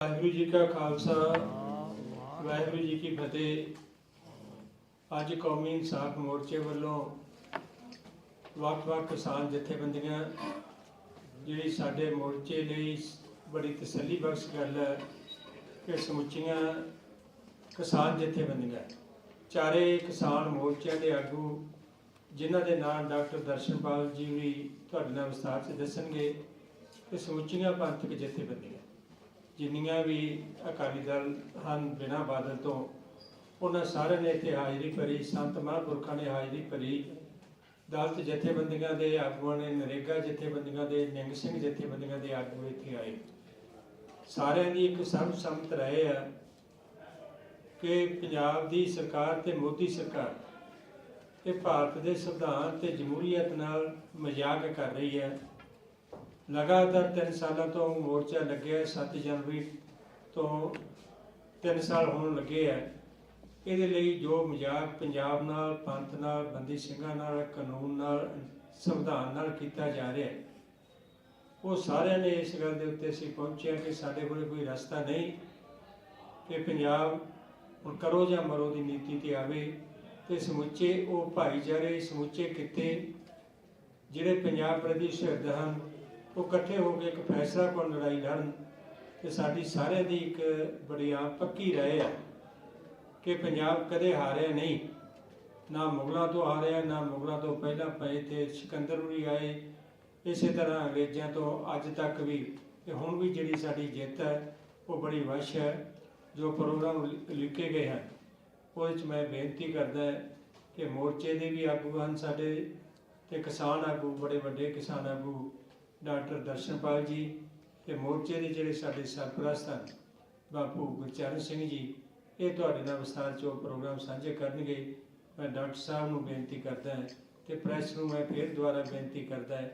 ਵਾਹਿਗੁਰੂ ਜੀ ਕਾ ਖਾਲਸਾ, ਵਾਹਿਗੁਰੂ ਜੀ ਕੀ ਫਤਿਹ। ਅੱਜ ਕੌਮੀ ਇਨਸਾਫ ਮੋਰਚੇ ਵੱਲੋਂ ਵੱਖ-ਵੱਖ ਕਿਸਾਨ ਜਥੇਬੰਦੀਆਂ, ਜਿਹੜੀ ਸਾਡੇ ਮੋਰਚੇ ਲਈ ਬੜੀ ਤਸੱਲੀ ਬਖਸ਼ ਗੱਲ ਹੈ ਕਿ ਸਮੁੱਚੀਆਂ ਕਿਸਾਨ ਜਥੇਬੰਦੀਆਂ, ਚਾਰੇ ਕਿਸਾਨ ਮੋਰਚਿਆਂ ਦੇ ਆਗੂ, ਜਿਨ੍ਹਾਂ ਦੇ ਨਾਮ ਡਾਕਟਰ ਦਰਸ਼ਨਪਾਲ ਜੀ ਵੀ ਤੁਹਾਡੇ ਨਾਲ ਵਿਸਥਾਰ 'ਚ ਦੱਸਣਗੇ, ਕਿ ਸਮੁੱਚੀਆਂ ਪੰਥਕ ਜਥੇਬੰਦੀਆਂ। ਜਿੰਨੀਆਂ ਵੀ ਅਕਾਲੀ ਦਲ ਹਨ ਬਿਨਾਂ ਬਾਦਲ ਤੋਂ, ਉਹਨਾਂ ਸਾਰਿਆਂ ਨੇ ਇੱਥੇ ਹਾਜ਼ਰੀ ਭਰੀ, ਸੰਤ ਮਹਾਂਪੁਰਖਾਂ ਨੇ ਹਾਜ਼ਰੀ ਭਰੀ। ਦਲਤ ਜਥੇਬੰਦੀਆਂ ਦੇ ਆਗੂਆਂ ਨੇ, ਨਰੇਗਾ ਜਥੇਬੰਦੀਆਂ ਦੇ, ਨਿੰਗ ਸਿੰਘ ਜਥੇਬੰਦੀਆਂ ਦੇ ਆਗੂ ਇੱਥੇ ਆਏ। ਸਾਰਿਆਂ ਦੀ ਇੱਕ ਸਰਬਸੰਮਤ ਰਾਏ ਆ ਕਿ ਪੰਜਾਬ ਦੀ ਸਰਕਾਰ ਤੇ ਮੋਦੀ ਸਰਕਾਰ ਇਹ ਭਾਰਤ ਦੇ ਸੰਵਿਧਾਨ ਤੇ ਜਮਹੂਰੀਅਤ ਨਾਲ ਮਜ਼ਾਕ ਕਰ ਰਹੀ ਹੈ। ਲਗਾਤਾਰ 3 ਸਾਲਾਂ ਤੋਂ ਮੋਰਚਾ ਲੱਗਿਆ 7 ਜਨਵਰੀ ਤੋਂ 3 ਸਾਲ ਹੋਣ ਲੱਗੇ ਆ ਇਹਦੇ ਲਈ ਜੋ ਮਜ਼ਾਕ ਪੰਜਾਬ ਨਾਲ, ਪੰਥ ਨਾਲ, ਬੰਦੀ ਸਿੰਘਾਂ ਨਾਲ, ਕਾਨੂੰਨ ਨਾਲ, ਸੰਵਿਧਾਨ ਨਾਲ ਕੀਤਾ ਜਾ ਰਿਹਾ ਹੈ, ਉਹ ਸਾਰਿਆਂ ਨੇ ਇਸ ਗੱਲ ਦੇ ਉੱਤੇ ਅਸੀਂ ਪਹੁੰਚਿਆ ਕਿ ਸਾਡੇ ਕੋਲ ਕੋਈ ਰਸਤਾ ਨਹੀਂ। ਕਿ ਪੰਜਾਬ ਹੁਣ ਕਰੋ ਜਾਂ ਮਰੋ ਦੀ ਨੀਤੀ ਤੇ ਆਵੇ, ਤੇ ਸਮੁੱਚੇ ਉਹ ਭਾਈਚਾਰੇ, ਸਮੁੱਚੇ ਕਿੱਤੇ ਜਿਹੜੇ ਪੰਜਾਬ ਪ੍ਰਤੀ ਸ਼ਹੀਦ ਹਨ ਉਹ ਇਕੱਠੇ ਹੋ ਕੇ ਇੱਕ ਫੈਸਲਾ ਕੋਲ ਲੜਾਈ ਲੜਨ ਤੇ ਸਾਡੀ ਸਾਰਿਆਂ ਦੀ ਇੱਕ ਬੜੀ ਆਮ ਪੱਕੀ ਰਾਏ ਹੈ ਕਿ ਪੰਜਾਬ ਕਦੇ ਹਾਰਿਆ ਨਹੀਂ, ਨਾ ਮੁਗਲਾਂ ਤੋਂ ਹਾਰਿਆ, ਨਾ ਮੁਗਲਾਂ ਤੋਂ ਪਹਿਲਾਂ ਪਏ ਤੇ ਸਿਕੰਦਰ ਵੀ ਆਏ। ਇਸੇ ਤਰ੍ਹਾਂ ਅੰਗਰੇਜ਼ਾਂ ਤੋਂ ਅੱਜ ਤੱਕ ਵੀ ਤੇ ਹੁਣ ਵੀ ਜਿਹੜੀ ਸਾਡੀ ਜਿੱਤ ਹੈ, ਉਹ ਬੜੀ ਵਸ਼ ਹੈ, ਜੋ ਪ੍ਰੋਗਰਾਮ ਲਿਖੇ ਗਏ ਹਨ। ਉਹਦੇ ਵਿੱਚ ਮੈਂ ਬੇਨਤੀ ਕਰਦਾ ਕਿ ਮੋਰਚੇ ਦੇ ਵੀ ਆਗੂ ਹਨ ਸਾਡੇ ਤੇ ਕਿਸਾਨ ਆਗੂ, ਬੜੇ ਵੱਡੇ ਕਿਸਾਨ ਆਗੂ ਡਾਕਟਰ ਦਰਸ਼ਨਪਾਲ ਜੀ ਤੇ ਮੋਰਚੇ ਦੇ ਜਿਹੜੇ ਸਾਡੇ ਸਰਪ੍ਰਸਤ ਹਨ, ਬਾਪੂ ਗੁਰਚਰਨ ਸਿੰਘ ਜੀ, ਇਹ ਤੁਹਾਡੇ ਨਾਲ ਵਿਸਥਾਰ ਚੋਂ ਪ੍ਰੋਗਰਾਮ ਸਾਂਝੇ ਕਰਨਗੇ। ਮੈਂ ਡਾਕਟਰ ਸਾਹਿਬ ਨੂੰ ਬੇਨਤੀ ਕਰਦਾ ਹਾਂ ਤੇ ਪ੍ਰੈਸ ਨੂੰ ਮੈਂ ਫਿਰ ਦੁਬਾਰਾ ਬੇਨਤੀ ਕਰਦਾ ਹਾਂ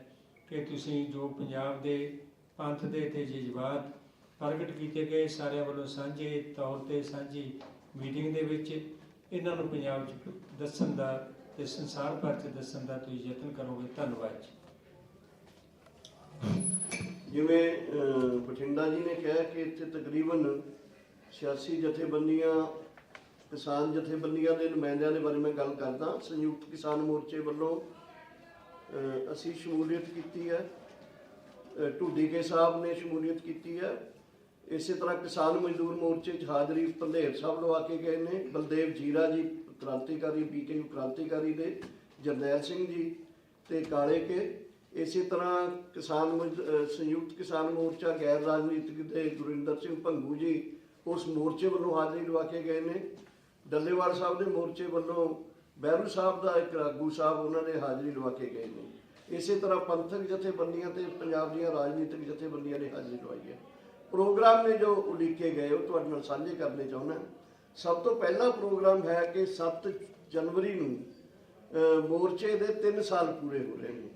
ਕਿ ਤੁਸੀਂ ਜੋ ਪੰਜਾਬ ਦੇ ਪੰਥ ਦੇ ਤੇ ਜਜ਼ਬਾਤ ਪ੍ਰਗਟ ਕੀਤੇ ਗਏ, ਸਾਰਿਆਂ ਵੱਲੋਂ ਸਾਂਝੇ ਤੌਰ ਤੇ ਸਾਂਝੀ ਮੀਟਿੰਗ ਦੇ ਵਿੱਚ ਇਹਨਾਂ ਨੂੰ ਪੰਜਾਬ 'ਚ ਦੱਸਣ ਦਾ ਤੇ ਸੰਸਾਰ ਭਰ 'ਚ ਦੱਸਣ ਦਾ ਤੁਸੀਂ ਯਤਨ ਕਰੋਗੇ। ਧੰਨਵਾਦ ਜੀ। ਜਿਵੇਂ ਬਠਿੰਡਾ ਜੀ ਨੇ ਕਿਹਾ ਕਿ ਇੱਥੇ ਤਕਰੀਬਨ 86 ਜਥੇਬੰਦੀਆਂ ਕਿਸਾਨ ਜਥੇਬੰਦੀਆਂ ਦੇ ਨੁਮਾਇੰਦਿਆਂ ਦੇ ਬਾਰੇ ਮੈਂ ਗੱਲ ਕਰਦਾ। ਸੰਯੁਕਤ ਕਿਸਾਨ ਮੋਰਚੇ ਵੱਲੋਂ ਅਸੀਂ ਸ਼ਮੂਲੀਅਤ ਕੀਤੀ ਹੈ। ਅਹ, ਢੁੱਡੀਕੇ ਸਾਹਿਬ ਨੇ ਸ਼ਮੂਲੀਅਤ ਕੀਤੀ ਹੈ। ਇਸੇ ਤਰ੍ਹਾਂ ਕਿਸਾਨ ਮਜ਼ਦੂਰ ਮੋਰਚੇ 'ਚ ਹਾਜ਼ਰੀ ਪੰਧੇਰ ਸਾਹਿਬ ਲਵਾ ਕੇ ਗਏ ਨੇ। ਬਲਦੇਵ ਜੀਰਾ ਜੀ ਕ੍ਰਾਂਤੀਕਾਰੀ ਬੀਕੇਯੂ ਕ੍ਰਾਂਤੀਕਾਰੀ ਦੇ ਜਰਨੈਲ ਸਿੰਘ ਜੀ ਤੇ ਕਾਲੇ ਕੇ ਇਸੇ ਤਰ੍ਹਾਂ ਕਿਸਾਨ ਮਜ਼- ਸੰਯੁਕਤ ਕਿਸਾਨ ਮੋਰਚਾ ਗੈਰ ਰਾਜਨੀਤਿਕ ਦੇ ਗੁਰਿੰਦਰ ਸਿੰਘ ਭੰਗੂ ਜੀ ਉਸ ਮੋਰਚੇ ਵੱਲੋਂ ਹਾਜ਼ਰੀ ਲਵਾ ਕੇ ਗਏ ਨੇ। ਡੱਲੇਵਾਲ ਸਾਹਿਬ ਦੇ ਮੋਰਚੇ ਵੱਲੋਂ ਬਹਿਰੂ ਸਾਹਿਬ ਦਾ ਇੱਕ ਆਗੂ ਸਾਹਿਬ ਉਹਨਾਂ ਨੇ ਹਾਜ਼ਰੀ ਲਵਾ ਕੇ ਗਏ ਨੇ। ਇਸੇ ਤਰ੍ਹਾਂ ਪੰਥਕ ਜਥੇਬੰਦੀਆਂ ਤੇ ਪੰਜਾਬ ਦੀਆਂ ਰਾਜਨੀਤਿਕ ਜਥੇਬੰਦੀਆਂ ਨੇ ਹਾਜ਼ਰੀ ਲਵਾਈ ਹੈ। ਪ੍ਰੋਗਰਾਮ ਨੇ ਜੋ ਉਲੀਕੇ ਗਏ, ਉਹ ਤੁਹਾਡੇ ਨਾਲ ਸਾਂਝੇ ਕਰਨੇ ਚਾਹੁੰਦਾ ਸਭ ਤੋਂ ਪਹਿਲਾ ਪ੍ਰੋਗਰਾਮ ਹੈ ਕਿ 7 ਜਨਵਰੀ ਨੂੰ ਮੋਰਚੇ ਦੇ 3 ਸਾਲ ਪੂਰੇ ਹੋ ਰਹੇ ਨੇ।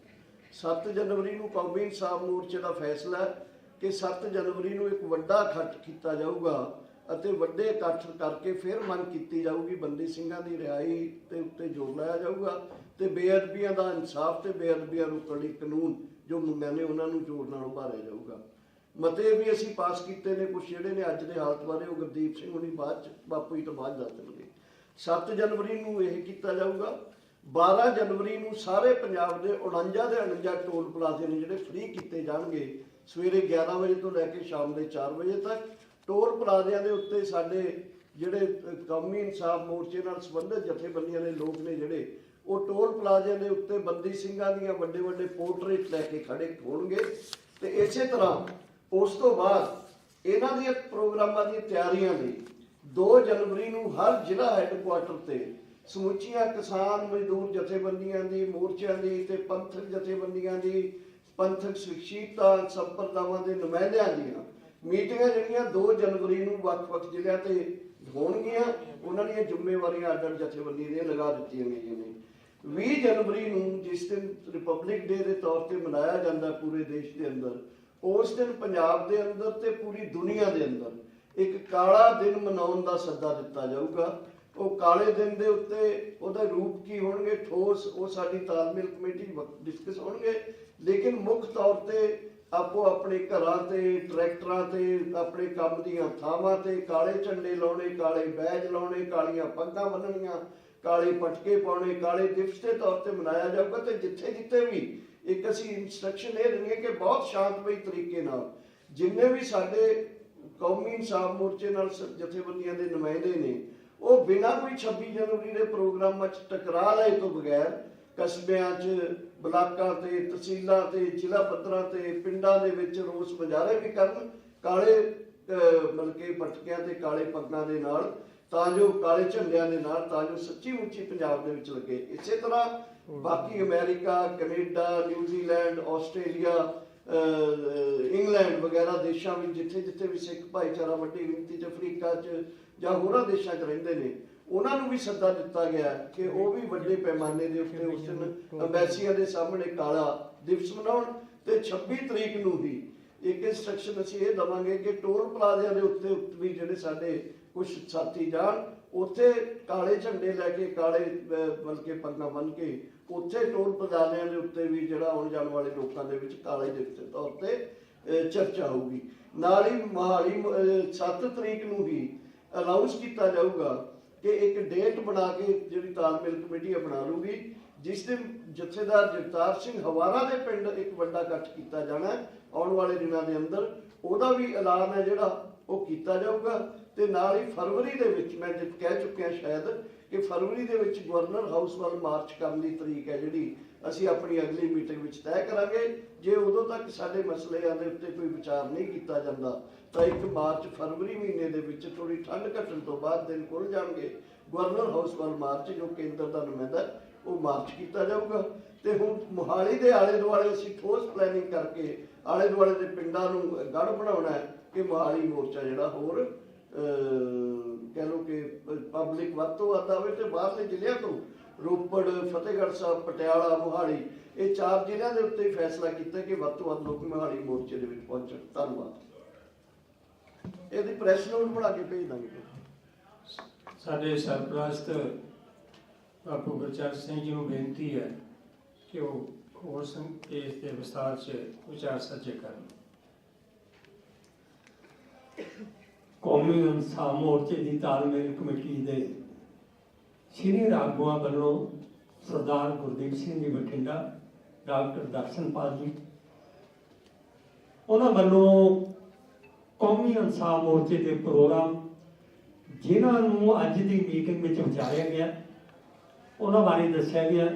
7 ਜਨਵਰੀ ਨੂੰ ਕੌਮੀ ਇਨਸਾਫ ਮੋਰਚੇ ਦਾ ਫੈਸਲਾ ਕਿ 7 ਜਨਵਰੀ ਨੂੰ ਇੱਕ ਵੱਡਾ ਇਕੱਠ ਕੀਤਾ ਜਾਊਗਾ ਅਤੇ ਵੱਡੇ ਇਕੱਠ ਕਰਕੇ ਫਿਰ ਮੰਗ ਕੀਤੀ ਜਾਊਗੀ, ਬੰਦੀ ਸਿੰਘਾਂ ਦੀ ਰਿਹਾਈ ਤੇ ਉੱਤੇ ਜ਼ੋਰ ਲਾਇਆ ਜਾਊਗਾ ਤੇ ਬੇਅਦਬੀਆਂ ਦਾ ਇਨਸਾਫ ਤੇ ਬੇਅਦਬੀਆਂ ਰੋਕਣ ਲਈ ਕਾਨੂੰਨ ਜੋ ਮੁੰਡਿਆਂ ਨੇ ਉਹਨਾਂ ਨੂੰ ਜ਼ੋਰ ਨਾਲ ਉਭਾਰਿਆ ਜਾਊਗਾ। ਮਤੇ ਵੀ ਅਸੀਂ ਪਾਸ ਕੀਤੇ ਨੇ ਕੁਝ ਜਿਹੜੇ ਨੇ ਅੱਜ ਦੇ ਹਾਲਤ ਬਾਰੇ ਉਹ ਗੁਰਦੀਪ ਸਿੰਘ ਹੁਣੀ ਬਾਅਦ ਚ, ਬਾਪੂ ਜੀ ਤੋਂ ਬਾਅਦ ਦੱਸ ਦੇਣਗੇ। 7 ਜਨਵਰੀ ਨੂੰ ਇਹ ਕੀਤਾ ਜਾਊਗਾ 12 ਜਨਵਰੀ ਨੂੰ ਸਾਰੇ ਪੰਜਾਬ ਦੇ 49 ਦੇ 49 ਟੋਲ ਪਲਾਜ਼ੇ ਨੇ ਜਿਹੜੇ ਫ੍ਰੀ ਕੀਤੇ ਜਾਣਗੇ, ਸਵੇਰੇ 11 ਵਜੇ ਤੋਂ ਲੈ ਕੇ ਸ਼ਾਮ ਦੇ 4 ਵਜੇ ਤੱਕ, ਟੋਲ ਪਲਾਜ਼ਿਆਂ ਦੇ ਉੱਤੇ ਸਾਡੇ ਜਿਹੜੇ ਕੌਮੀ ਇਨਸਾਫ ਮੋਰਚੇ ਨਾਲ ਸੰਬੰਧਿਤ ਜਥੇਬੰਦੀਆਂ ਦੇ ਲੋਕ ਨੇ ਜਿਹੜੇ, ਉਹ ਟੋਲ ਪਲਾਜ਼ਿਆਂ ਦੇ ਉੱਤੇ ਬੰਦੀ ਸਿੰਘਾਂ ਦੀਆਂ ਵੱਡੇ ਵੱਡੇ ਪੋਰਟਰੇਟ ਲੈ ਕੇ ਖੜੇ ਹੋਣਗੇ। ਤੇ ਇਸੇ ਤਰ੍ਹਾਂ ਉਸ ਤੋਂ ਬਾਅਦ ਇਹਨਾਂ ਦੀਆਂ ਪ੍ਰੋਗਰਾਮਾਂ ਦੀਆਂ ਤਿਆਰੀਆਂ ਲਈ 2 ਜਨਵਰੀ ਨੂੰ ਹਰ ਜ਼ਿਲ੍ਹਾ ਹੈੱਡਕੁਆਟਰ ਤੇ ਸਮੁੱਚੀਆਂ ਕਿਸਾਨ ਮਜ਼ਦੂਰ ਜਥੇਬੰਦੀਆਂ ਦੀ, ਮੋਰਚਿਆਂ ਦੀ ਤੇ ਪੰਥਕ ਜਥੇਬੰਦੀਆਂ ਦੀ ਪੰਥਕ ਸਿੱਖਿਤਾ ਸੰਪਰਦਾਵਾਂ ਦੇ ਨੁਮਾਇੰਦਿਆਂ ਦੀਆਂ ਮੀਟਿੰਗਾਂ ਜਿਹੜੀਆਂ 2 ਜਨਵਰੀ ਨੂੰ ਵੱਖ-ਵੱਖ ਜ਼ਿਲ੍ਹਿਆਂ ਤੇ ਹੋਣਗੀਆਂ, ਉਹਨਾਂ ਦੀਆਂ ਜ਼ਿੰਮੇਵਾਰੀਆਂ ਅੱਡ-ਅੱਡ ਜਥੇਬੰਦੀ ਦੀਆਂ ਲਗਾ ਦਿੱਤੀਆਂ ਗਈਆਂ ਨੇ। 20 ਜਨਵਰੀ ਨੂੰ ਜਿਸ ਦਿਨ ਰਿਪਬਲਿਕ ਡੇ ਦੇ ਤੌਰ ਤੇ ਮਨਾਇਆ ਜਾਂਦਾ ਪੂਰੇ ਦੇਸ਼ ਦੇ ਅੰਦਰ, ਉਸ ਦਿਨ ਪੰਜਾਬ ਦੇ ਅੰਦਰ ਤੇ ਪੂਰੀ ਦੁਨੀਆ ਦੇ ਅੰਦਰ ਇੱਕ ਕਾਲਾ ਦਿਨ ਮਨਾਉਣ ਦਾ ਸੱਦਾ ਦਿੱਤਾ ਜਾਊਗਾ। ਉਹ ਕਾਲੇ ਦਿਨ ਦੇ ਉੱਤੇ ਉਹਦਾ ਰੂਪ ਕੀ ਹੋਣਗੇ, ਠੋਸ, ਉਹ ਸਾਡੀ ਤਾਲਮੇਲ ਕਮੇਟੀ ਡਿਸਕਸ ਹੋਣਗੇ। ਲੇਕਿਨ ਮੁੱਖ ਤੌਰ ਤੇ ਆਪੋ ਆਪਣੇ ਘਰਾਂ ਤੇ, ਟਰੈਕਟਰਾਂ ਤੇ, ਆਪਣੇ ਕੰਮ ਦੀਆਂ ਥਾਵਾਂ ਤੇ ਕਾਲੇ ਝੰਡੇ ਲਾਉਣੇ, ਕਾਲੇ ਬੈਜ ਲਾਉਣੇ, ਕਾਲੀਆਂ ਪੱਗਾਂ ਬੰਨਣੀਆਂ, ਕਾਲੇ ਪਟਕੇ ਪਾਉਣੇ, ਕਾਲੇ ਦਿਵਸ ਦੇ ਤੌਰ ਤੇ ਮਨਾਇਆ ਜਾਊਗਾ ਤੇ ਜਿੱਥੇ ਜਿੱਥੇ ਵੀ ਇੱਕ ਅਸੀਂ ਇਨਸਟਰਕਸ਼ਨ ਇਹ ਦਿੰਦੇ ਹੈ ਕਿ ਬਹੁਤ ਸ਼ਾਂਤਮਈ ਤਰੀਕੇ ਨਾਲ ਜਿੰਨੇ ਵੀ ਸਾਡੇ ਕੌਮੀ ਇਨਸਾਫ ਮੋਰਚੇ ਨਾਲ ਸ- ਜਥੇਬੰਦੀਆਂ ਦੇ ਨੁਮਾਇੰਦੇ ਨੇ ਉਹ ਬਿਨਾਂ ਕੋਈ 26 ਜਨਵਰੀ ਦੇ ਪ੍ਰੋਗਰਾਮਾਂ 'ਚ ਟਕਰਾ ਲਏ ਤੋਂ ਬਗੈਰ ਕਸਬਿਆਂ 'ਚ ਬਲਾਕਾਂ ਤੇ ਤਹਿਸੀਲਾਂ ਤੇ ਜ਼ਿਲ੍ਹਾ ਪੱਧਰਾਂ ਤੇ ਪਿੰਡਾਂ ਦੇ ਵਿੱਚ ਰੋਸ ਮੁਜ਼ਾਹਰੇ ਵੀ ਕਰਨ ਕਾਲੇ ਅਹ, ਪਟਕਿਆਂ ਤੇ ਕਾਲੇ ਪੱਗਾਂ ਦੇ ਨਾਲ ਤਾਂ ਜੋ ਕਾਲੇ ਝੰਡਿਆਂ ਦੇ ਨਾਲ ਤਾਂ ਜੋ ਸੱਚੀ ਮੁੱਚੀ ਪੰਜਾਬ ਦੇ ਵਿੱਚ ਲੱਗੇ। ਇਸੇ ਤਰ੍ਹਾਂ ਬਾਕੀ ਅਮਰੀਕਾ ਕੈਨੇਡਾ ਨਿਊਜ਼ੀਲੈਂਡ ਆਸਟ੍ਰੇਲੀਆ ਅਹ, ਇੰਗਲੈਂਡ ਵਗੈਰਾ ਦੇਸ਼ਾਂ ਵਿੱਚ ਜਿੱਥੇ ਜਿੱਥੇ ਵੀ ਸਿੱਖ ਭਾਈਚਾਰਾ ਵੱਡੀ ਗਿਣਤੀ 'ਚ ਅਫਰੀਕਾ 'ਚ ਜਾਂ ਹੋਰਾਂ ਦੇਸ਼ਾਂ 'ਚ ਰਹਿੰਦੇ ਨੇ ਉਹਨਾਂ ਨੂੰ ਵੀ ਸੱਦਾ ਦਿੱਤਾ ਗਿਆ ਕਿ ਉਹ ਵੀ ਵੱਡੇ ਪੈਮਾਨੇ ਦੇ ਉੱਤੇ ਉਸ ਦਿਨ ਅੰਬੈਸੀਆਂ ਦੇ ਸਾਹਮਣੇ ਕਾਲਾ ਦਿਵਸ ਮਨਾਉਣ ਤੇ 26 ਤਰੀਕ ਨੂੰ ਹੀ ਇੱਕ ਇਨਸਟਰਕਸ਼ਨ ਅਸੀਂ ਇਹ ਦਵਾਂਗੇ ਕਿ ਟੋਲ ਪਲਾਜ਼ਿਆਂ ਦੇ ਉੱਤੇ ਵੀ ਜਿਹੜੇ ਸਾਡੇ ਕੁਝ ਸਾਥੀ ਜਾਣ ਉੱਥੇ ਕਾਲੇ ਝੰਡੇ ਲੈ ਕੇ ਕਾਲੇ ਅਹ, ਬਲਕਿ ਪੱਗਾਂ ਬੰਨ੍ਹ ਕੇ ਉੱਥੇ ਟੋਲ ਪਲਾਜ਼ਿਆਂ ਦੇ ਉੱਤੇ ਵੀ ਜਿਹੜਾ ਆਉਣ ਜਾਣ ਵਾਲੇ ਲੋਕਾਂ ਦੇ ਵਿੱਚ ਕਾਲੇ ਦਿਵਸ ਦੇ ਤੌਰ ਤੇ ਚਰਚਾ ਹੋਊਗੀ। ਨਾਲ ਹੀ ਮਹਾਲੀ 7 ਤਰੀਕ ਨੂੰ ਹੀ ਅਨਾਉਂਸ ਕੀਤਾ ਜਾਊਗਾ ਕਿ ਇੱਕ ਡੇਟ ਬਣਾ ਕੇ ਜਿਹੜੀ ਤਾਲਮੇਲ ਕਮੇਟੀ ਆ ਬਣਾ ਲੂਗੀ ਜਿਸ ਦਿਨ ਜਥੇਦਾਰ ਜਗਤਾਰ ਸਿੰਘ ਹਵਾਰਾ ਦੇ ਪਿੰਡ ਇੱਕ ਵੱਡਾ ਇਕੱਠ ਕੀਤਾ ਜਾਣਾ, ਆਉਣ ਵਾਲੇ ਦਿਨਾਂ ਦੇ ਅੰਦਰ, ਉਹਦਾ ਵੀ ਐਲਾਨ ਹੈ ਜਿਹੜਾ ਉਹ ਕੀਤਾ ਜਾਊਗਾ। ਤੇ ਨਾਲ ਹੀ ਫਰਵਰੀ ਦੇ ਵਿੱਚ ਮੈਂ ਜਿੱਤ ਕਹਿ ਚੁੱਕਿਆ ਸ਼ਾਇਦ ਕਿ ਫਰਵਰੀ ਦੇ ਵਿੱਚ ਗਵਰਨਰ ਹਾਊਸ ਵੱਲ ਮਾਰਚ ਕਰਨ ਦੀ ਤਰੀਕ ਹੈ ਜਿਹੜੀ ਅਸੀਂ ਆਪਣੀ ਅਗਲੀ ਮੀਟਿੰਗ ਵਿੱਚ ਤੈਅ ਕਰਾਂਗੇ। ਜੇ ਉਦੋਂ ਤੱਕ ਸਾਡੇ ਮਸਲਿਆਂ ਦੇ ਉੱਤੇ ਕੋਈ ਵਿਚਾਰ ਨਹੀਂ ਕੀਤਾ ਜਾਂਦਾ ਤਾਂ ਇੱਕ ਮਾਰਚ ਫਰਵਰੀ ਮਹੀਨੇ ਦੇ ਵਿੱਚ ਥੋੜੀ ਠੰਡ ਘਟਣ ਤੋਂ ਬਾਅਦ ਦਿਨ ਖੁੱਲ ਜਾਣਗੇ। ਗਵਰਨਰ ਹਾਊਸ ਵੱਲ ਮਾਰਚ ਜੋ ਕੇਂਦਰ ਦਾ ਨੁਮਾਇੰਦਾ ਉਹ ਮਾਰਚ ਕੀਤਾ ਜਾਊਗਾ। ਤੇ ਹੁਣ ਮੁਹਾਲੀ ਦੇ ਆਲੇ ਦੁਆਲੇ ਅਸੀਂ ਠੋਸ ਪਲੈਨਿੰਗ ਕਰਕੇ ਆਲੇ ਦੁਆਲੇ ਦੇ ਪਿੰਡਾਂ ਨੂੰ ਗੜ ਬਣਾਉਣਾ ਹੈ ਕਿ ਮੁਹਾਲੀ ਮੋਰਚਾ ਜਿਹੜਾ ਹੋਰ ਅਹ, ਕਹਿ ਲਓ ਕਿ ਪਬਲਿਕ ਵੱਧ ਤੋਂ ਵੱਧ ਆਵੇ ਤੇ ਬਾਹਰਲੇ ਜ਼ਿਲ੍ਹਿਆਂ ਤੋਂ ਰੋਪੜ, ਫਤਿਹਗੜ੍ਹ ਸਾਹਿਬ, ਪਟਿਆਲਾ, ਮੁਹਾਲੀ, ਇਹ ਚਾਰ ਜ਼ਿਲ੍ਹਿਆਂ ਦੇ ਉੱਤੇ ਫੈਸਲਾ ਕੀਤਾ ਕਿ ਵੱਧ ਤੋਂ ਵੱਧ ਲੋਕ ਮੁਹਾਲੀ ਮੋਰਚੇ ਦੇ ਵਿੱਚ ਪਹੁੰਚਣ। ਧੰਨਵਾਦ। ਇਹਦੀ ਪ੍ਰੈਸ ਨੋਟ ਬਣਾ ਕੇ ਭੇਜ ਦਾਂਗੇ। ਸਾਡੇ ਸਰਪ੍ਰਸਤ ਬਾਪੂ ਗੁਰਚਰਨ ਸਿੰਘ ਜੀ ਨੂੰ ਬੇਨਤੀ ਹੈ ਕਿ ਉਹ ਹੋਰ ਸੰ ਇਸ ਦੇ ਵਿਸਤਾਰ 'ਚ ਵਿਚਾਰ ਸਾਂਝੇ ਕਰਨ। ਕੌਮੀ ਇਨਸਾਫ ਮੋਰਚੇ ਦੀ ਤਾਲਮੇਲ ਕਮੇਟੀ ਦੇ ਸੀਨੀਅਰ ਆਗੂਆਂ ਵੱਲੋਂ ਸਰਦਾਰ ਗੁਰਦੀਪ ਸਿੰਘ ਜੀ ਬਠਿੰਡਾ, ਡਾਕਟਰ ਦਰਸ਼ਨਪਾਲ ਜੀ, ਉਹਨਾਂ ਵੱਲੋਂ ਕੌਮੀ ਇਨਸਾਫ ਮੋਰਚੇ ਦੇ ਪ੍ਰੋਗਰਾਮ ਜਿਨ੍ਹਾਂ ਨੂੰ ਅੱਜ ਦੀ ਮੀਟਿੰਗ ਵਿੱਚ ਵਿਚਾਰਿਆ ਗਿਆ, ਉਹਨਾਂ ਬਾਰੇ ਦੱਸਿਆ ਗਿਆ,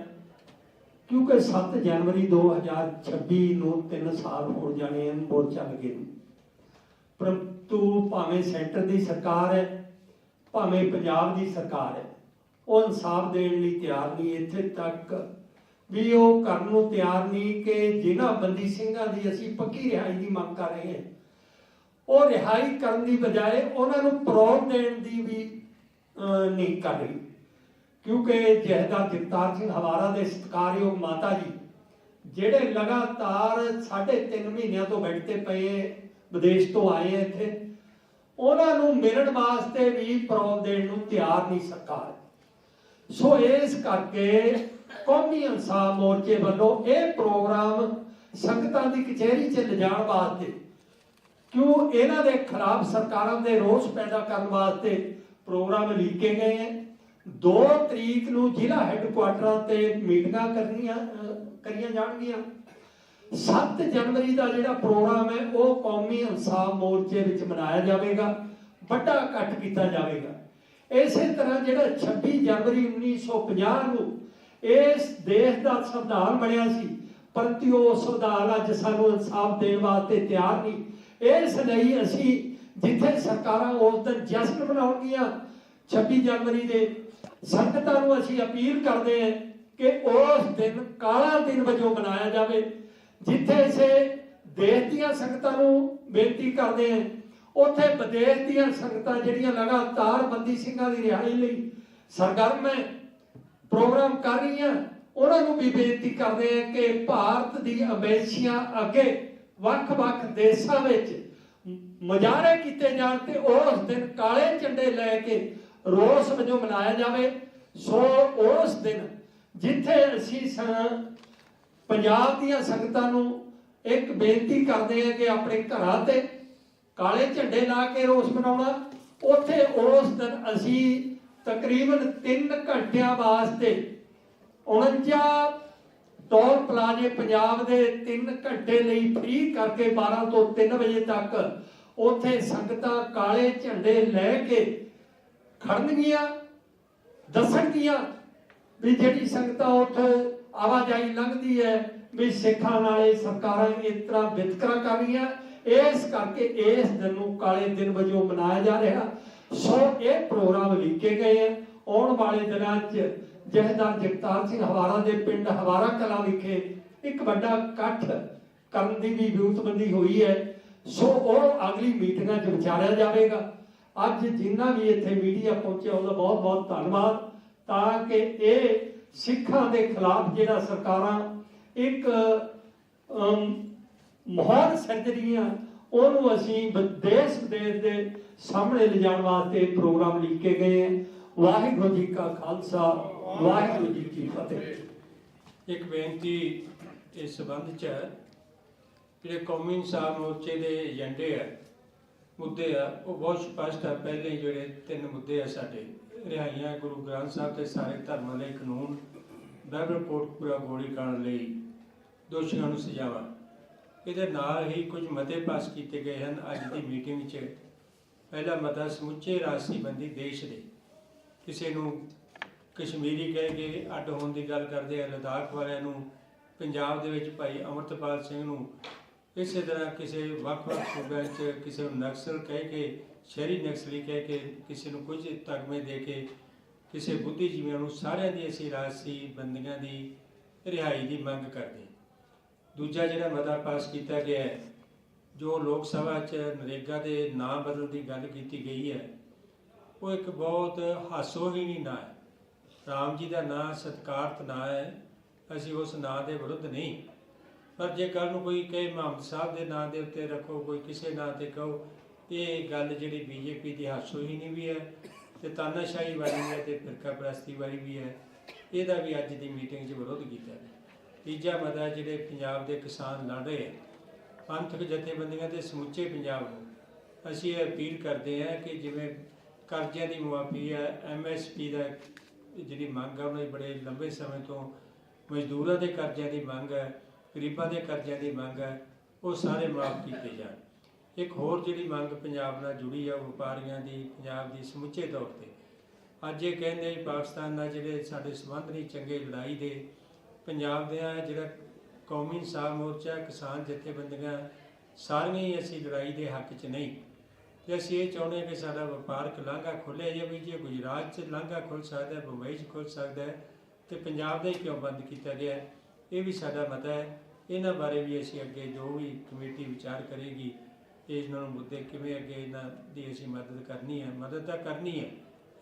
ਕਿਉਂਕਿ 7 ਜਨਵਰੀ 2026 ਨੂੰ 3 ਸਾਲ ਹੋਣ ਜਾਣੇ ਹਨ ਮੋਰਚਾ ਲੱਗੇ ਨੂੰ। ਪਰੰਤੂ ਭਾਵੇਂ ਸੈਂਟਰ ਦੀ ਸਰਕਾਰ ਹੈ, ਭਾਵੇਂ ਪੰਜਾਬ ਦੀ ਸਰਕਾਰ ਹੈ ਉਹ ਇਨਸਾਫ ਦੇਣ ਲਈ ਤਿਆਰ ਨਹੀਂ ਇੱਥੇ ਤੱਕ। ਵੀ ਉਹ ਕਰਨ ਨੂੰ ਤਿਆਰ ਨਹੀਂ ਕਿ ਜਿਨ੍ਹਾਂ ਬੰਦੀ ਸਿੰਘਾਂ ਦੀ ਅਸੀਂ ਪੱਕੀ ਰਿਹਾਈ ਦੀ ਮੰਗ ਕਰ ਰਹੇ ਹਾਂ। ਉਹ ਰਿਹਾਈ ਕਰਨ ਦੀ ਬਜਾਏ ਉਹਨਾਂ ਨੂੰ ਪਰੋਲ ਦੇਣ ਦੀ ਵੀ ਨਹੀਂ ਕਰ ਰਹੀ। ਕਿਉਂਕਿ ਜਹਦਾ ਜਗਤਾਰ ਸਿੰਘ ਹਵਾਰਾ ਦੇ ਸਤਿਕਾਰਯੋਗ ਮਾਤਾ ਜੀ, ਜਿਹੜੇ ਲਗਾਤਾਰ ਸਾਢੇ ਤਿੰਨ ਮਹੀਨਿਆਂ ਤੋਂ ਬੈਠੇ ਪਏ ਵਿਦੇਸ਼ ਤੋਂ ਆਏ ਆ ਇੱਥੇ, ਉਹਨਾਂ ਨੂੰ ਮਿਲਣ ਵਾਸਤੇ ਵੀ ਪਰੋਲ ਦੇਣ ਨੂੰ ਤਿਆਰ ਨਹੀਂ ਸਰਕਾਰ। ਸੋ ਇਸ ਕਰਕੇ ਕੌਮੀ ਇਨਸਾਫ ਮੋਰਚੇ ਵੱਲੋਂ ਇਹ ਪ੍ਰੋਗਰਾਮ ਸੰਗਤਾਂ ਦੀ ਕਚਹਿਰੀ 'ਚ ਲਿਜਾਣ ਵਾਸਤੇ, ਕਿਉਂ ਇਹਨਾਂ ਦੇ ਖਿਲਾਫ ਸਰਕਾਰਾਂ ਦੇ ਰੋਸ ਪੈਦਾ ਕਰਨ ਵਾਸਤੇ ਪ੍ਰੋਗਰਾਮ ਲੀਕੇ ਗਏ ਹੈ। 2 ਤਰੀਕ ਨੂੰ ਜ਼ਿਲ੍ਹਾ ਹੈੱਡਕੁਆਟਰਾਂ ਤੇ ਮੀਟਿੰਗਾਂ ਕਰਨੀਆਂ ਕਰੀਆਂ ਜਾਣਗੀਆਂ। 7 ਜਨਵਰੀ ਦਾ ਜਿਹੜਾ ਪ੍ਰੋਗਰਾਮ ਹੈ, ਉਹ ਕੌਮੀ ਇਨਸਾਫ ਮੋਰਚੇ ਵਿੱਚ ਮਨਾਇਆ ਜਾਵੇਗਾ, ਵੱਡਾ ਇਕੱਠ ਕੀਤਾ ਜਾਵੇਗਾ। ਇਸੇ ਤਰ੍ਹਾਂ ਜਿਹੜਾ 26 ਜਨਵਰੀ 1950 ਨੂੰ ਇਸ ਦੇਸ਼ ਦਾ ਸੰਵਿਧਾਨ ਬਣਿਆ ਸੀ, ਪਰੰਤੂ ਉਹ ਸੰਵਿਧਾਨ ਅੱਜ ਸਾਨੂੰ ਇਨਸਾਫ ਦੇਣ ਵਾਸਤੇ ਤਿਆਰ ਨਹੀਂ। ਇਸ ਲਈ ਅਸੀਂ ਜਿੱਥੇ ਸਰਕਾਰਾਂ ਉਸ ਦਿਨ ਜਸ਼ਨ ਮਨਾਉਣਗੀਆਂ 26 ਜਨਵਰੀ ਦੇ ਸੰਗਤਾਂ ਨੂੰ ਅਸੀਂ ਅਪੀਲ ਕਰਦੇ ਹਾਂ ਕਿ ਉਸ ਦਿਨ ਕਾਲਾ ਦਿਨ ਵਜੋਂ ਮਨਾਇਆ ਜਾਵੇ, ਜਿੱਥੇ ਸੇ ਦੇਸ਼ ਦੀਆਂ ਸੰਗਤਾਂ ਨੂੰ ਬੇਨਤੀ ਕਰਦੇ ਹਾਂ ਉੱਥੇ ਵਿਦੇਸ਼ ਦੀਆਂ ਸੰਗਤਾਂ ਜਿਹੜੀਆਂ ਲਗਾਤਾਰ ਬੰਦੀ ਸਿੰਘਾਂ ਦੀ ਰਿਹਾਈ ਲਈ ਸਰਗਰਮ ਹੈ, ਪ੍ਰੋਗਰਾਮ ਕਰ ਰਹੀਆਂ, ਉਹਨਾਂ ਨੂੰ ਵੀ ਬੇਨਤੀ ਕਰਦੇ ਹਾਂ ਕਿ ਭਾਰਤ ਦੀ ਅੰਬੈਸੀਆਂ ਅੱਗੇ ਵੱਖ-ਵੱਖ ਦੇਸ਼ਾਂ ਵਿੱਚ ਮੁਜ਼ਾਹਰੇ ਕੀਤੇ ਜਾਣ ਤੇ ਉਸ ਦਿਨ ਕਾਲੇ ਝੰਡੇ ਲੈ ਕੇ ਰੋਸ ਵਜੋਂ ਮਨਾਇਆ ਜਾਵੇ। ਸੋ ਉਸ ਦਿਨ ਜਿੱਥੇ ਅਸੀਂ ਪੰਜਾਬ ਦੀਆਂ ਸੰਗਤਾਂ ਨੂੰ ਇੱਕ ਬੇਨਤੀ ਕਰਦੇ ਆ ਕਿ ਆਪਣੇ ਘਰਾਂ ਤੇ ਕਾਲੇ ਝੰਡੇ ਲਾ ਕੇ ਰੋਸ ਮਨਾਉਣਾ, ਉੱਥੇ ਉਸ ਦਿਨ ਅਸੀਂ ਤਕਰੀਬਨ 3 ਘੰਟਿਆਂ ਵਾਸਤੇ 49 ਟੋਲ ਪਲਾਜ਼ੇ ਪੰਜਾਬ ਦੇ 3 ਘੰਟੇ ਲਈ ਫ੍ਰੀ ਕਰਕੇ 12 ਤੋਂ 3 ਵਜੇ ਤੱਕ ਉੱਥੇ ਸੰਗਤਾਂ ਕਾਲੇ ਝੰਡੇ ਲੈ ਕੇ ਖੜਨਗੀਆਂ, ਦੱਸਣਗੀਆਂ ਵੀ ਜਿਹੜੀ ਸੰਗਤਾਂ ਉੱਥੇ ਆਵਾਜਾਈ ਲੰਘਦੀ ਹੈ, ਵੀ ਸਿੱਖਾਂ ਨਾਲ ਸਰਕਾਰਾਂ ਇਸ ਤਰ੍ਹਾਂ ਵਿਤਕਰਾ ਕਰ ਰਹੀਆਂ ਇਸ ਕਰਕੇ ਇਸ ਦਿਨ ਨੂੰ ਕਾਲੇ ਦਿਨ ਵਜੋਂ ਮਨਾਇਆ ਜਾ ਰਿਹਾ। ਸੋ ਇਹ ਪ੍ਰੋਗਰਾਮ ਲਿਖੇ ਗਏ ਹੈ ਆਉਣ ਵਾਲੇ ਦਿਨਾਂ 'ਚ ਜਹਦਾਰ ਜਗਤਾਰ ਸਿੰਘ ਹਵਾਰਾ ਦੇ ਪਿੰਡ ਹਵਾਰਾ ਕਲਾ ਵਿਖੇ ਇੱਕ ਵੱਡਾ ਇਕੱਠ ਕਰਨ ਦੀ ਵੀ ਵਿਉਂਤਬੰਦੀ ਹੋਈ ਹੈ। ਸੋ ਉਹ ਅਗਲੀ ਮੀਟਿੰਗਾਂ 'ਚ ਵਿਚਾਰਿਆ ਜਾਵੇਗਾ। ਅੱਜ ਜਿੰਨਾ ਵੀ ਇੱਥੇ ਮੀਡੀਆ ਪਹੁੰਚਿਆ, ਉਹਦਾ ਬਹੁਤ ਬਹੁਤ ਧੰਨਵਾਦ। ਤਾਂ ਕਿ ਇਹ ਸਿੱਖਾਂ ਦੇ ਖਿਲਾਫ ਜਿਹੜਾ ਸਰਕਾਰਾਂ ਇੱਕ ਅਮ, ਮਾਹੌਲ ਉਹਨੂੰ ਅਸੀਂ ਵਿਦੇਸ਼ ਵਿਦੇਸ਼ ਦੇ ਸਾਹਮਣੇ ਲਿਜਾਣ ਵਾਸਤੇ ਪ੍ਰੋਗਰਾਮ ਲਿਖ ਕੇ ਗਏ ਹੈ। ਵਾਹਿਗੁਰੂ ਜੀ ਕਾ ਖਾਲਸਾ ਵਾਹਿਗੁਰੂ ਜੀ ਕੀ ਫਤਿਹ। ਇੱਕ ਬੇਨਤੀ ਇਸ ਸੰਬੰਧ ਚ ਹੈ ਜਿਹੜੇ ਕੌਮੀ ਇਨਸਾਨ ਮੋਰਚੇ ਦੇ ਏਜੰਡੇ ਆ ਮੁੱਦੇ ਆ ਉਹ ਬਹੁਤ ਸਪਸ਼ਟ ਆ। ਪਹਿਲੇ ਜਿਹੜੇ ਤਿੰਨ ਮੁੱਦੇ ਆ ਸਾਡੇ ਰਿਹਾਈਆਂ ਗੁਰੂ ਗ੍ਰੰਥ ਸਾਹਿਬ ਤੇ ਸਾਰੇ ਧਰਮਾਂ ਲਈ ਕਾਨੂੰਨ ਬਾਈਬਲ ਕੋਡ ਪੂਰਾ ਗੋਲੀ ਕਰਨ ਲਈ ਦੋਸ਼ੀਆਂ ਨੂੰ ਸਜ਼ਾਵਾ। ਇਹਦੇ ਨਾਲ ਹੀ ਕੁਝ ਮਤੇ ਪਾਸ ਕੀਤੇ ਗਏ ਹਨ ਅੱਜ ਦੀ ਮੀਟਿੰਗ 'ਚ ਪਹਿਲਾ ਮਤਾ, ਸਮੁੱਚੇ ਰਾਸ਼ਟਰੀ ਬੰਦੀ ਦੇਸ਼ ਦੇ। ਕਿਸੇ ਨੂੰ ਕਸ਼ਮੀਰੀ ਕਹਿ ਕੇ ਅੱਡ ਹੋਣ ਦੀ ਗੱਲ ਕਰਦੇ ਆ, ਲਦਾਖ ਵਾਲਿਆਂ ਨੂੰ, ਪੰਜਾਬ ਦੇ ਵਿੱਚ ਭਾਈ ਅਮਰਤਪਾਲ ਸਿੰਘ ਨੂੰ, ਇਸੇ ਤਰ੍ਹਾਂ ਕਿਸੇ ਵੱਖ-ਵੱਖ ਸੂਬਿਆਂ 'ਚ ਕਿਸੇ ਨੂੰ ਨਕਸਲ ਕਹਿ ਕੇ, ਸ਼ਹਿਰੀ ਨਕਸਲੀ ਕਹਿ ਕੇ, ਕਿਸੇ ਨੂੰ ਕੁਝ ਤਗਮੇ ਦੇ ਕੇ, ਕਿਸੇ ਬੁੱਧੀਜੀਵੀਆਂ ਨੂੰ ਸਾਰਿਆਂ ਦੀ ਅਸੀਂ ਰਾਜਸੀ ਬੰਦੀਆਂ ਦੀ ਰਿਹਾਈ ਦੀ ਮੰਗ ਕਰਦੇ ਦੂਜਾ ਜਿਹੜਾ ਮਤਾ ਪਾਸ ਕੀਤਾ ਗਿਆ ਹੈ, ਜੋ ਲੋਕ ਸਭਾ 'ਚ ਨਰੇਗਾ ਦੇ ਨਾਂ ਬਦਲ ਦੀ ਗੱਲ ਕੀਤੀ ਗਈ ਹੈ, ਉਹ ਇੱਕ ਬਹੁਤ ਹਾਸੋਹੀਣੀ ਨਾਂ ਹੈ। ਰਾਮ ਜੀ ਦਾ ਨਾਂ ਸਤਿਕਾਰਤ ਨਾਂ ਹੈ, ਅਸੀਂ ਉਸ ਨਾਂ ਦੇ ਵਿਰੁੱਧ ਨਹੀਂ। ਪਰ ਜੇ ਕੱਲ ਨੂੰ ਕੋਈ ਕਹੇ ਮੁਹੰਮਦ ਸਾਹਿਬ ਦੇ ਨਾਂ ਦੇ ਉੱਤੇ ਰੱਖੋ, ਕੋਈ ਕਿਸੇ ਨਾਂ ਤੇ ਕਹੋ, ਇਹ ਗੱਲ ਜਿਹੜੀ ਬੀਜੇਪੀ ਦੀ ਹਾਸੋਹੀਣੀ ਵੀ ਹੈ ਤੇ ਤਾਨਾਸ਼ਾਹੀ ਵਾਲੀ ਵੀ ਹੈ ਤੇ ਫਿਰਕਾ ਪ੍ਰਸਤੀ ਵਾਲੀ ਵੀ ਹੈ, ਇਹਦਾ ਵੀ ਅੱਜ ਦੀ ਮੀਟਿੰਗ 'ਚ ਵਿਰੋਧ ਕੀਤਾ ਗਿਆ। ਤੀਜਾ ਮਤਾ ਜਿਹੜੇ ਪੰਜਾਬ ਦੇ ਕਿਸਾਨ ਲੜ ਰਹੇ ਪੰਥਕ ਜਥੇਬੰਦੀਆਂ ਦੇ ਸਮੁੱਚੇ ਪੰਜਾਬ ਨੂੰ ਅਸੀਂ ਇਹ ਅਪੀਲ ਕਰਦੇ ਹਾਂ ਕਿ ਜਿਵੇਂ ਕਰਜ਼ਿਆਂ ਦੀ ਮੁਆਫੀ ਹੈ ਐਮਐਸਪੀ ਦਾ ਜਿਹੜੀ ਮੰਗ ਆ ਉਹਨਾਂ ਦੀ ਬੜੇ ਲੰਬੇ ਸਮੇਂ ਤੋਂ ਮਜ਼ਦੂਰਾਂ ਦੇ ਕਰਜ਼ਿਆਂ ਦੀ ਮੰਗ ਹੈ, ਗਰੀਬਾਂ ਦੇ ਕਰਜ਼ਿਆਂ ਦੀ ਮੰਗ ਹੈ, ਉਹ ਸਾਰੇ ਮਾਫ ਕੀਤੇ ਜਾਣ। ਇੱਕ ਹੋਰ ਜਿਹੜੀ ਮੰਗ ਪੰਜਾਬ ਨਾਲ ਜੁੜੀ ਆ ਉਹ ਵਪਾਰੀਆਂ ਦੀ, ਪੰਜਾਬ ਦੀ ਸਮੁੱਚੇ ਤੌਰ ਤੇ। ਅੱਜ ਇਹ ਕਹਿੰਦੇ ਪਾਕਿਸਤਾਨ ਨਾਲ ਜਿਹੜੇ ਸਾਡੇ ਸੰਬੰਧ ਨਹੀਂ ਚੰਗੇ ਲੜਾਈ ਦੇ ਪੰਜਾਬ ਦੇ ਜਿਹੜਾ ਕੌਮੀ ਇਨਸਾਫ ਮੋਰਚਾ ਕਿਸਾਨ ਜਥੇਬੰਦੀਆਂ, ਸਾਰੀਆਂ ਹੀ ਅਸੀਂ ਲੜਾਈ ਦੇ ਹੱਕ 'ਚ ਨਹੀਂ। ਤੇ ਅਸੀਂ ਇਹ ਚਾਹੁੰਦੇ ਹਾਂ ਕਿ ਸਾਡਾ ਵਪਾਰਕ ਲਾਂਘਾ ਖੁੱਲਿਆ ਜਾਵੇ ਜੇ ਗੁਜਰਾਤ 'ਚ ਲਾਂਘਾ ਖੁੱਲ ਸਕਦਾ ਹੈ ਬੰਬਈ 'ਚ ਖੁੱਲ ਸਕਦਾ ਹੈ, ਤੇ ਪੰਜਾਬ ਦਾ ਹੀ ਕਿਉਂ ਬੰਦ ਕੀਤਾ ਗਿਆ ਇਹ ਵੀ ਸਾਡਾ ਮਤਾ ਹੈ। ਇਹਨਾਂ ਬਾਰੇ ਵੀ ਅਸੀਂ ਅੱਗੇ ਜੋ ਵੀ ਕਮੇਟੀ ਵਿਚਾਰ ਕਰੇਗੀ ਇਹਨਾਂ ਨੂੰ ਮੁੱਦੇ ਕਿਵੇਂ ਅੱਗੇ ਇਹਨਾਂ ਦੀ ਅਸੀਂ ਮਦਦ ਕਰਨੀ ਹੈ, ਮਦਦ ਤਾਂ ਕਰਨੀ ਹੈ,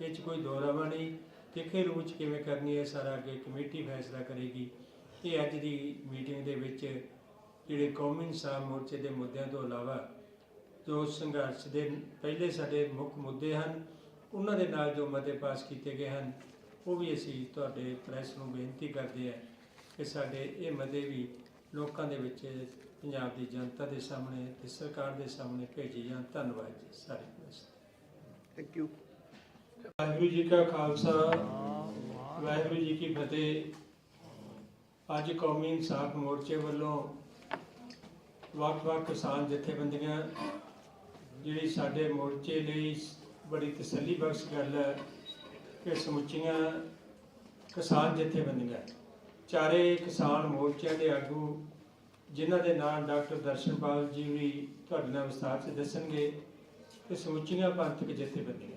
ਇਹ 'ਚ ਕੋਈ ਦੋ ਰਾਵਾ ਨਹੀਂ। ਤਿੱਖੇ ਰੂਪ 'ਚ ਕਿਵੇਂ ਕਰਨੀ ਹੈ ਸਾਰਾ ਅੱਗੇ ਕਮੇਟੀ ਫੈਸਲਾ ਕਰੇਗੀ। ਇਹ ਅੱਜ ਦੀ ਮੀਟਿੰਗ ਦੇ ਵਿੱਚ ਜਿਹੜੇ ਕੌਮੀ ਇਨਸਾਫ ਮੋਰਚੇ ਦੇ ਮੁੱਦਿਆਂ ਤੋਂ ਇਲਾਵਾ ਜੋ ਸੰਘਰਸ਼ ਦੇ ਪਹਿਲੇ ਸਾਡੇ ਮੁੱਖ ਮੁੱਦੇ ਹਨ, ਉਹਨਾਂ ਦੇ ਨਾਲ ਜੋ ਮਤੇ ਪਾਸ ਕੀਤੇ ਗਏ ਹਨ, ਉਹ ਵੀ ਅਸੀਂ ਤੁਹਾਡੇ ਪ੍ਰੈਸ ਨੂੰ ਬੇਨਤੀ ਕਰਦੇ ਹਾਂ ਕਿ ਸਾਡੇ ਇਹ ਮਤੇ ਵੀ ਲੋਕਾਂ ਦੇ ਵਿੱਚ ਪੰਜਾਬ ਦੀ ਜਨਤਾ ਦੇ ਸਾਹਮਣੇ ਤੇ ਸਰਕਾਰ ਦੇ ਸਾਹਮਣੇ ਭੇਜੇ ਜਾਣ। ਧੰਨਵਾਦ ਜੀ ਸਾਰੇ press thank you Waheguru ji ਕਾ ਖਾਲਸਾ, ਵਾਹਿਗੁਰੂ ਜੀ ਕੀ ਫਤਿਹ। ਅੱਜ ਕੌਮੀ ਇਨਸਾਫ ਮੋਰਚੇ ਵੱਲੋਂ ਵੱਖ-ਵੱਖ ਕਿਸਾਨ ਜਥੇਬੰਦੀਆਂ, ਜਿਹੜੀ ਸਾਡੇ ਮੋਰਚੇ ਲਈ ਬੜੀ ਤਸੱਲੀ ਬਖਸ਼ ਗੱਲ ਹੈ ਕਿ ਸਮੁੱਚੀਆਂ ਕਿਸਾਨ ਜਥੇਬੰਦੀਆਂ, ਚਾਰੇ ਕਿਸਾਨ ਮੋਰਚਿਆਂ ਦੇ ਆਗੂ, ਜਿਨ੍ਹਾਂ ਦੇ ਨਾਮ ਡਾਕਟਰ ਦਰਸ਼ਨਪਾਲ ਜੀ ਵੀ ਤੁਹਾਡੇ ਨਾਲ ਵਿਸਥਾਰ 'ਚ ਦੱਸਣਗੇ ਕਿ ਸਮੁੱਚੀਆਂ ਪੰਥਕ ਜਥੇਬੰਦੀਆਂ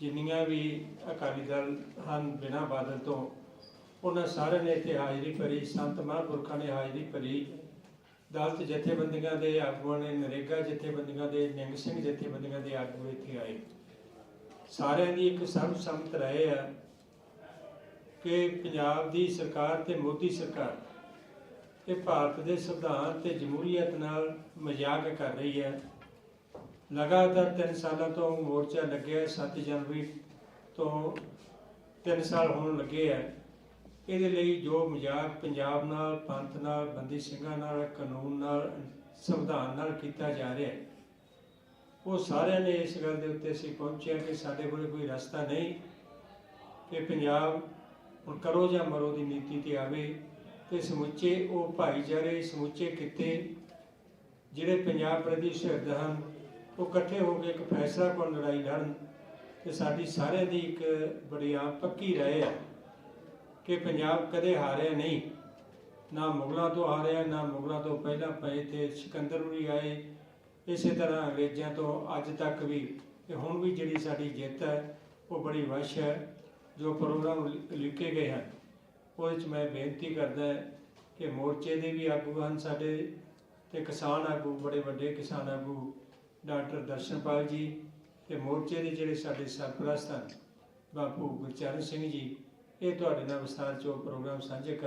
ਜਿੰਨੀਆਂ ਵੀ ਅਕਾਲੀ ਦਲ ਹਨ ਬਿਨਾਂ ਬਾਦਲ ਤੋਂ, ਉਹਨਾਂ ਸਾਰਿਆਂ ਨੇ ਇੱਥੇ ਹਾਜ਼ਰੀ ਭਰੀ, ਸੰਤ ਮਹਾਂਪੁਰਖਾਂ ਨੇ ਹਾਜ਼ਰੀ ਭਰੀ। ਦਲਤ ਜਥੇਬੰਦੀਆਂ ਦੇ ਆਗੂਆਂ ਨੇ, ਨਰੇਗਾ ਜਥੇਬੰਦੀਆਂ ਦੇ ਨਿੰਗ ਸਿੰਘ ਜਥੇਬੰਦੀਆਂ ਦੇ ਆਗੂ ਇੱਥੇ ਆਏ। ਸਾਰਿਆਂ ਦੀ ਇੱਕ ਸਰਬ ਸੰਮਤ ਰਾਏ ਆ ਕਿ ਪੰਜਾਬ ਦੀ ਸਰਕਾਰ ਤੇ ਮੋਦੀ ਸਰਕਾਰ ਇਹ ਭਾਰਤ ਦੇ ਸੰਵਿਧਾਨ ਤੇ ਜਮਹੂਰੀਅਤ ਨਾਲ ਮਜ਼ਾਕ ਕਰ ਰਹੀ ਹੈ। ਲਗਾਤਾਰ 3 ਸਾਲਾਂ ਤੋਂ ਮੋਰਚਾ ਲੱਗਿਆ ਹੈ, 7 ਜਨਵਰੀ ਤੋਂ 3 ਸਾਲ ਹੋਣ ਲੱਗੇ ਹੈ। ਇਹਦੇ ਲਈ ਜੋ ਮਜ਼ਾਕ ਪੰਜਾਬ ਨਾਲ ਪੰਥ ਨਾਲ ਬੰਦੀ ਸਿੰਘਾਂ ਨਾਲ ਕਾਨੂੰਨ ਨਾਲ ਸੰਵਿਧਾਨ ਨਾਲ ਕੀਤਾ ਜਾ ਰਿਹਾ ਹੈ ਉਹ ਸਾਰਿਆਂ ਨੇ ਇਸ ਗੱਲ ਦੇ ਉੱਤੇ ਅਸੀਂ ਪਹੁੰਚਿਆ ਕਿ ਸਾਡੇ ਕੋਲ ਕੋਈ ਰਸਤਾ ਨਹੀਂ ਕਿ ਪੰਜਾਬ ਹੁਣ ਕਰੋ ਜਾਂ ਮਰੋ ਦੀ ਨੀਤੀ ਤੇ ਆਵੇ ਤੇ ਸਮੁੱਚੇ ਉਹ ਭਾਈਚਾਰੇ ਸਮੁੱਚੇ ਕਿੱਤੇ ਜਿਹੜੇ ਪੰਜਾਬ ਪ੍ਰਤੀ ਸ਼ਹੀਦ ਹਨ ਉਹ ਇਕੱਠੇ ਹੋ ਕੇ ਇੱਕ ਫੈਸਲਾ ਕੋਲ ਲੜਾਈ ਲੜਨ ਤੇ ਸਾਡੀ ਸਾਰਿਆਂ ਦੀ ਇੱਕ ਬੜੀ ਆਮ ਪੱਕੀ ਰਹੇ ਹੈ ਕਿ ਪੰਜਾਬ ਕਦੇ ਹਾਰਿਆ ਨਹੀਂ। ਨਾ ਮੁਗਲਾਂ ਤੋਂ ਹਾਰਿਆ, ਨਾ ਮੁਗਲਾਂ ਤੋਂ ਪਹਿਲਾਂ ਪਏ ਤੇ ਸਿਕੰਦਰ ਵੀ ਆਏ। ਇਸੇ ਤਰ੍ਹਾਂ ਅੰਗਰੇਜ਼ਾਂ ਤੋਂ ਅੱਜ ਤੱਕ ਵੀ ਤੇ ਹੁਣ ਵੀ ਜਿਹੜੀ ਸਾਡੀ ਜਿੱਤ ਹੈ, ਉਹ ਬੜੀ ਵਸ਼ ਹੈ, ਜੋ ਪ੍ਰੋਗਰਾਮ ਲਿਖੇ ਗਏ ਹਨ। ਉਹਦੇ ਵਿੱਚ ਮੈਂ ਬੇਨਤੀ ਕਰਦਾ ਕਿ ਮੋਰਚੇ ਦੇ ਵੀ ਆਗੂ ਹਨ ਸਾਡੇ ਤੇ ਕਿਸਾਨ ਆਗੂ, ਬੜੇ ਵੱਡੇ ਕਿਸਾਨ ਆਗੂ ਡਾਕਟਰ ਦਰਸ਼ਨਪਾਲ ਜੀ ਤੇ ਮੋਰਚੇ ਦੇ ਜਿਹੜੇ ਸਾਡੇ ਸਰਪ੍ਰਸਤ ਹਨ, ਬਾਪੂ ਗੁਰਚਰਨ ਸਿੰਘ ਜੀ, ਇਹ ਤੁਹਾਡੇ ਨਾਲ ਵਿਸਥਾਰ ਚ ਪ੍ਰੋਗਰਾਮ ਸਾਂਝੇ ਕਰ